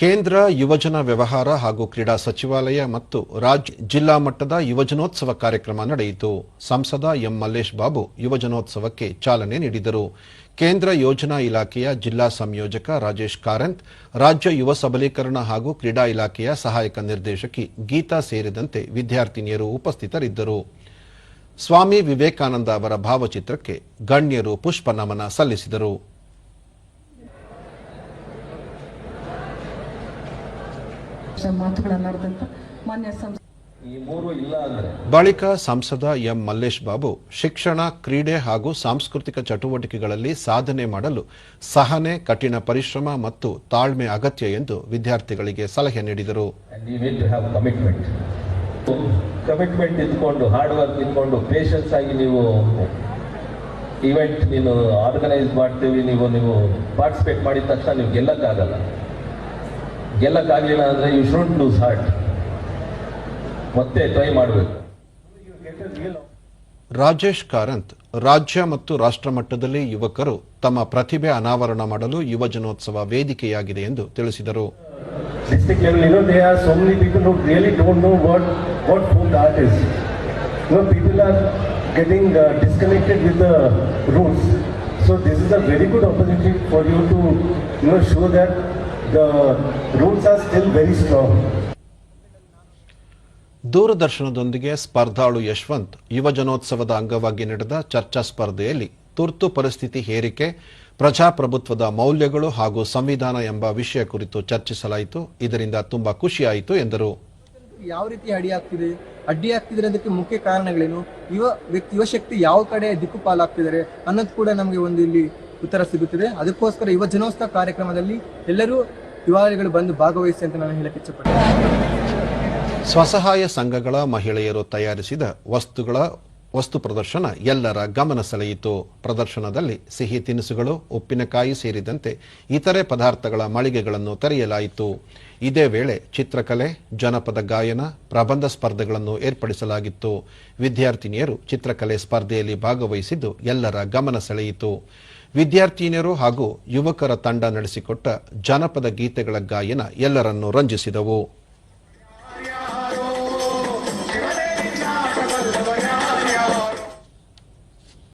ಕೇಂದ್ರ ಯುವಜನ ವ್ಯವಹಾರ ಹಾಗೂ ಕ್ರೀಡಾ ಸಚಿವಾಲಯ ಮತ್ತು ರಾಜ್ಯ ಜಿಲ್ಲಾ ಮಟ್ಟದ ಯುವಜನೋತ್ಸವ ಕಾರ್ಯಕ್ರಮ ನಡೆಯಿತು. ಸಂಸದ ಎಂ ಮಲ್ಲೇಶ್ ಬಾಬು ಯುವಜನೋತ್ಸವಕ್ಕೆ ಚಾಲನೆ ನೀಡಿದರು. ಕೇಂದ್ರ ಯೋಜನಾ ಇಲಾಖೆಯ ಜಿಲ್ಲಾ ಸಂಯೋಜಕ ರಾಜೇಶ್ ಕಾರಂತ್, ರಾಜ್ಯ ಯುವ ಸಬಲೀಕರಣ ಹಾಗೂ ಕ್ರೀಡಾ ಇಲಾಖೆಯ ಸಹಾಯಕ ನಿರ್ದೇಶಕಿ ಗೀತಾ ಸೇರಿದಂತೆ ವಿದ್ಯಾರ್ಥಿನಿಯರು ಉಪಸ್ಥಿತರಿದ್ದರು. ಸ್ವಾಮಿ ವಿವೇಕಾನಂದ ಅವರ ಭಾವಚಿತ್ರಕ್ಕೆ ಗಣ್ಯರು ಪುಷ್ಪ ನಮನ ಸಲ್ಲಿಸಿದರು. ಮಾತುಗಳನ್ನಾಡಿದಂಥ ಮಾನ್ಯ ಸಂಸ್ ಈ ಮೂರು ಇಲ್ಲ ಅಂದ್ರೆ ಬಳಿಕ ಸಂಸದ ಎಂ ಮಲ್ಲೇಶ್ ಬಾಬು ಶಿಕ್ಷಣ ಕ್ರೀಡೆ ಹಾಗೂ ಸಾಂಸ್ಕೃತಿಕ ಚಟುವಟಿಕೆಗಳಲ್ಲಿ ಸಾಧನೆ ಮಾಡಲು ಸಹನೆ ಕಠಿಣ ಪರಿಶ್ರಮ ಮತ್ತು ತಾಳ್ಮೆ ಅಗತ್ಯ ಎಂದು ವಿದ್ಯಾರ್ಥಿಗಳಿಗೆ ಸಲಹೆ ನೀಡಿದರು. ಕಮಿಟ್ಮೆಂಟ್ ಕಮಿಟ್ಮೆಂಟ್ ಇದ್ಕೊಂಡು ಹಾರ್ಡ್ ವರ್ಕ್ ಇದ್ಕೊಂಡು ಪೇಷನ್ಸ್ ಆಗಿ ನೀವು ಇವೆಂಟ್ ನೀನು ಆರ್ಗನೈಸ್ ಮಾಡ್ತೀವಿ ನೀವು ನೀವು ಪಾರ್ಟಿಸಿಪೇಟ್ ಮಾಡಿದ ತಕ್ಷಣ ನೀವು ಗೆಲ್ಲಕ್ಕಾಗಲ್ಲ. ಗೆಲ್ಲಕ್ ಆಗ್ಲಿಲ್ಲ ಅಂದ್ರೆ ಯು ಶುಡ್ ಡೂ ಸಾರ್ಟ್ ಮತ್ತೆ ಟ್ರೈ ಮಾಡಬೇಕು. ರಾಜೇಶ್ ಕಾರಂತ್ ರಾಜ್ಯ ಮತ್ತು ರಾಷ್ಟ್ರ ಮಟ್ಟದಲ್ಲಿ ಯುವಕರು ತಮ್ಮ ಪ್ರತಿಭೆ ಅನಾವರಣ ಮಾಡಲು ಯುವಜನೋತ್ಸವ ವೇದಿಕೆಯಾಗಿದೆ ಎಂದು ತಿಳಿಸಿದರು. The rules are still very strong. ದೂರದರ್ಶನದೊಂದಿಗೆ ಸ್ಪರ್ಧಾಳು Yashwant ಯುವಜನೋತ್ಸವದ ಅಂಗವಾಗಿ ನಡೆದ ಚರ್ಚಾ ಸ್ಪರ್ಧೆಯಲ್ಲಿ ತುರ್ತು ಪರಿಸ್ಥಿತಿ ಹೇರಿಕೆ ಪ್ರಜಾಪ್ರಭುತ್ವದ ಮೌಲ್ಯಗಳು ಹಾಗೂ ಸಂವಿಧಾನ ಎಂಬ ವಿಷಯ ಕುರಿತು ಚರ್ಚಿಸಲಾಯಿತು. ಇದರಿಂದ ತುಂಬಾ ಖುಷಿಯಾಯಿತು ಎಂದರು. ಯಾವ ರೀತಿ ಅಡಿ ಆಗ್ತಿದೆ ಅಡ್ಡಿ ಆಗ್ತಿದ್ರೆ ಅದಕ್ಕೆ ಮುಖ್ಯ ಕಾರಣಗಳೇನು? ಯುವ ವ್ಯಕ್ತಿ ಯುವಶಕ್ತಿ ಯಾವ ಕಡೆ ದಿಕ್ಕು ಪಾಲಾಗ್ತಿದ್ದಾರೆ ಅನ್ನೋದು ಕೂಡ ನಮಗೆ ಒಂದು ಇಲ್ಲಿ ಉತ್ತರ ಸಿಗುತ್ತದೆ. ಅದಕ್ಕೋಸ್ಕರ ಯುವ ಜನೋತ್ಸವ ಕಾರ್ಯಕ್ರಮದಲ್ಲಿ ಎಲ್ಲರೂ ಯುವಗಳು ಬಂದು ಭಾಗವಹಿಸಿ ಅಂತ ನಾನು ಹೇಳಕ್ಕೆ ಇಚ್ಛಪಡ್ತೇನೆ. ಸ್ವಸಹಾಯ ಸಂಘಗಳ ಮಹಿಳೆಯರು ತಯಾರಿಸಿದ ವಸ್ತುಗಳ ವಸ್ತು ಪ್ರದರ್ಶನ ಎಲ್ಲರ ಗಮನ ಸೆಳೆಯಿತು. ಪ್ರದರ್ಶನದಲ್ಲಿ ಸಿಹಿ ತಿನಿಸುಗಳು, ಉಪ್ಪಿನಕಾಯಿ ಸೇರಿದಂತೆ ಇತರೆ ಪದಾರ್ಥಗಳ ಮಳಿಗೆಗಳನ್ನು ತೆರೆಯಲಾಯಿತು. ಇದೇ ವೇಳೆ ಚಿತ್ರಕಲೆ, ಜನಪದ ಗಾಯನ, ಪ್ರಬಂಧ ಸ್ಪರ್ಧೆಗಳನ್ನು ಏರ್ಪಡಿಸಲಾಗಿತ್ತು. ವಿದ್ಯಾರ್ಥಿನಿಯರು ಚಿತ್ರಕಲೆ ಸ್ಪರ್ಧೆಯಲ್ಲಿ ಭಾಗವಹಿಸಿದ್ದು ಎಲ್ಲರ ಗಮನ ಸೆಳೆಯಿತು. ವಿದ್ಯಾರ್ಥಿನಿಯರು ಹಾಗೂ ಯುವಕರ ತಂಡ ನಡೆಸಿಕೊಟ್ಟ ಜನಪದ ಗೀತೆಗಳ ಗಾಯನ ಎಲ್ಲರನ್ನೂ ರಂಜಿಸಿದವು.